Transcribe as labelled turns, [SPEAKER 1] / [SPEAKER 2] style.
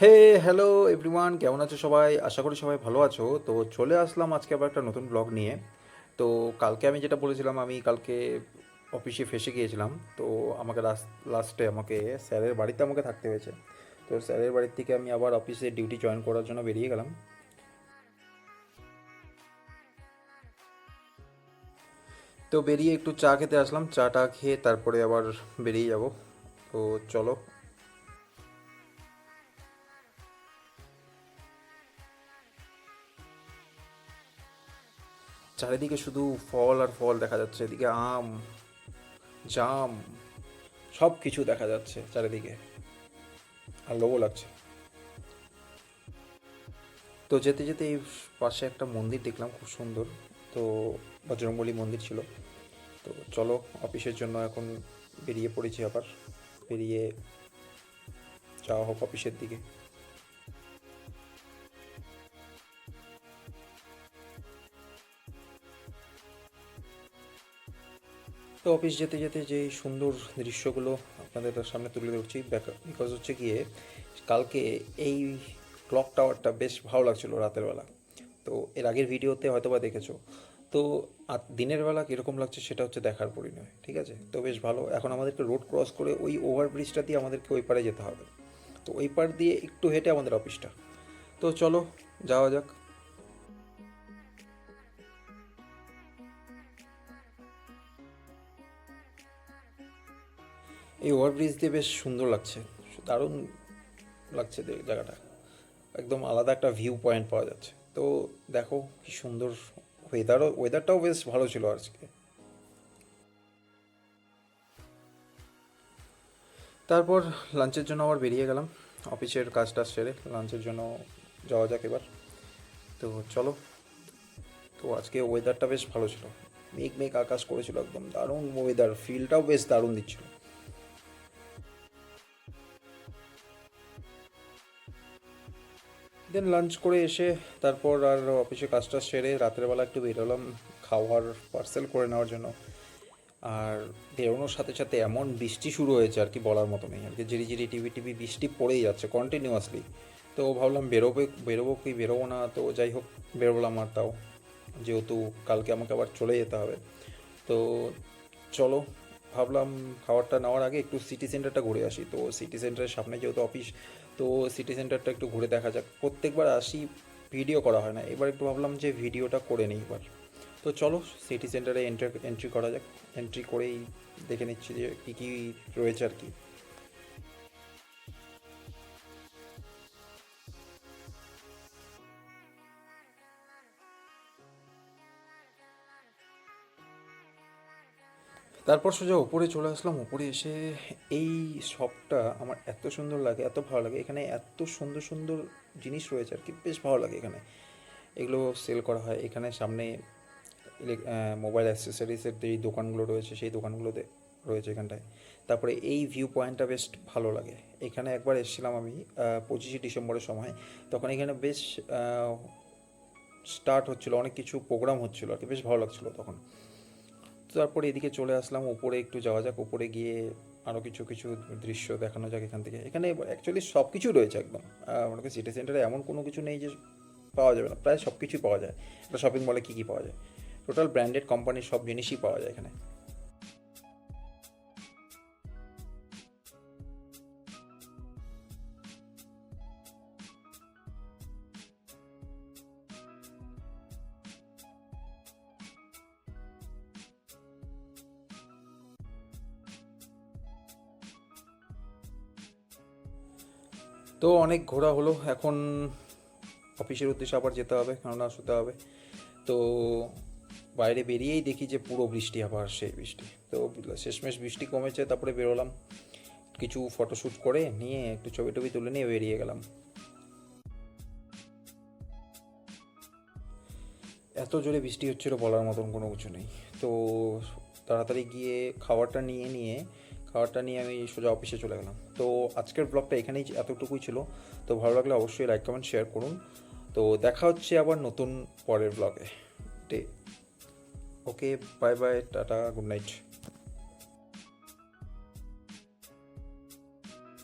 [SPEAKER 1] হে hello everyone কেমন আছো সবাই? আশা করি সবাই ভালো আছো। তো চলে আসলাম আজকে আবার একটা নতুন ব্লগ নিয়ে। তো কালকে আমি যেটা বলেছিলাম, আমি কালকে অফিসে ফেসে গিয়েছিলাম। তো আমাকে লাস্টে আমাকে স্যারের বাড়িতে আমাকে থাকতে হয়েছে। তো স্যারের বাড়ির থেকে আমি আবার অফিসে ডিউটি জয়েন করার জন্য বেরিয়ে গেলাম। তো বেরিয়ে একটু চা খেতে আসলাম। চাটা খেয়ে তারপরে আবার বেরিয়ে যাব। তো চলো চারিদিকে শুধু ফল আর ফল দেখা যাচ্ছে, এদিকে আম, জাম সব কিছু দেখা যাচ্ছে চারিদিকে। আর লোভও লাগছে। তো যেতে যেতে এই পাশে একটা মন্দির দেখলাম, খুব সুন্দর। তো বজরংবলী মন্দির ছিল। তো চলো, অফিসের জন্য এখন বেরিয়ে পড়েছি আবার। বেরিয়ে যাওয়া হোক অফিসের দিকে। তো অফিস যেতে যেতে যে সুন্দর দৃশ্যগুলো আপনাদের সামনে তুলে ধরছি বিকজ হচ্ছে গিয়ে কালকে এই ক্লক টাওয়ারটা বেশ ভালো লাগছিল রাতের বেলা। তো এর আগের ভিডিওতে হয়তো বা দেখেছ। তো আর দিনের বেলা কীরকম লাগছে সেটা হচ্ছে দেখার পরিণয়, ঠিক আছে? তো বেশ ভালো। এখন আমাদেরকে রোড ক্রস করে ওই ওভারব্রিজটা দিয়ে আমাদেরকে ওই পারে যেতে হবে। তো ওই পার দিয়ে একটু হেঁটে আমাদের অফিসটা তো চলো, যাওয়া যাক। এই ওভারব্রিজ দিয়ে বেশ সুন্দর লাগছে। দারুণ লাগছে জায়গাটা। একদম আলাদা একটা ভিউ পয়েন্ট পাওয়া যাচ্ছে। তো দেখো কি সুন্দর ওয়েদারও ওয়েদারটাও বেশ ভালো ছিল আজকে। তারপর লাঞ্চের জন্য আবার বেরিয়ে গেলাম। অফিসের কাজটা সেরে লাঞ্চের জন্য যাওয়া যাক এবার। তো চলো। তো আজকে ওয়েদারটা বেশ ভালো ছিল। মেঘ মেঘ আকাশ করেছিল একদম। দারুণ ওয়েদার ফিলটাও বেশ দারুণ দিচ্ছিল। দেন লাঞ্চ করে এসে তারপর আর অফিসে কাজটা সেরে রাতের বেলা একটু বেরোলাম খাওয়ার পার্সেল করে নেওয়ার জন্য। আর বেরোনোর সাথে সাথে এমন বৃষ্টি শুরু হয়েছে আর কি বলার মতো নেই। আর কি ঝিরি ঝিরি টিভি টিভি বৃষ্টি পড়েই যাচ্ছে কন্টিনিউয়াসলি তো ভাবলাম বেরোবে, বেরোবো কি বেরোবো না? তো যাই হোক, বেরোলাম আর তাও। যেহেতু কালকে আমাকে আবার চলে যেতে হবে। তো চলো ভাবলাম খাবারটা নেওয়ার আগে একটু সিটি সেন্টারটা ঘুরে আসি। তো সিটি সেন্টারের সামনে যেহেতু অফিস তো সিটি সেন্টারটা একটু ঘুরে দেখা যাক। প্রত্যেকবার আসি ভিডিও করা হয় না। এবার একটু ভাবলাম যে ভিডিওটা করে নিই এবার। তো চলো সিটি সেন্টারে এন্ট্রি এন্ট্রি করা যাক। এন্ট্রি করেই দেখে নিচ্ছি যে কী কী রয়েছে আর কি। তারপর সোজা ওপরে চলে আসলাম। ওপরে এসে এই শপটা আমার এত সুন্দর লাগে, এত ভালো লাগে। এখানে এত সুন্দর সুন্দর জিনিস রয়েছে আর কি, বেশ ভালো লাগে এখানে। এগুলো সেল করা হয়। এখানে সামনে মোবাইল অ্যাক্সেসরিজের যেই দোকানগুলো রয়েছে, সেই দোকানগুলোতে রয়েছে এখানটায়। তারপরে এই ভিউ পয়েন্টটা বেশ ভালো লাগে। এখানে একবার এসেছিলাম আমি পঁচিশে ডিসেম্বরের সময়। তখন এখানে বেশ স্টার্ট হচ্ছিল, অনেক কিছু প্রোগ্রাম হচ্ছিল আর কি, বেশ ভালো লাগছিল তখন। তারপরে এদিকে চলে আসলাম, উপরে একটু যাওয়া যাক, উপরে গিয়ে আরও কিছু কিছু দৃশ্য দেখানো যাক এখান থেকে। এখানে অ্যাকচুয়ালি সব কিছু রয়েছে একদম। আমাদের সিটি সেন্টারে এমন কোনো কিছু নেই যে পাওয়া যাবে না। প্রায় সব কিছুই পাওয়া যায়। একটা শপিং মলে কী কী পাওয়া যায়? টোটাল ব্র্যান্ডেড কোম্পানির সব জিনিসই পাওয়া যায় এখানে। তো অনেক ঘোরা হলো। এখন অফিসের উদ্দেশ্যে আবার যেতে হবে, কেননা শুতে হবে। তো বাইরে বেরিয়েই দেখি যে পুরো বৃষ্টি, আবার সেই বৃষ্টি। তো শেষমেশ বৃষ্টি কমেছে, তারপরে বেরোলাম। কিছু ফটোশ্যুট করে নিয়ে একটু ছবি টবি তুলে নিয়ে বেরিয়ে গেলাম। এত জোরে বৃষ্টি হচ্ছিল বলার মতন কোনো কিছু নেই। তো তাড়াতাড়ি গিয়ে খাবারটা নিয়ে নিয়ে খাবারটা নিয়ে আমি সোজা অফিসে চলে গেলাম। তো আজকের ব্লগটা এখানেই এতটুকুই ছিল। তো ভালো লাগলে অবশ্যই লাইক কমেন্ট শেয়ার করুন। তো দেখা হচ্ছে আবার নতুন পরের ব্লগে okay bye bye tata good night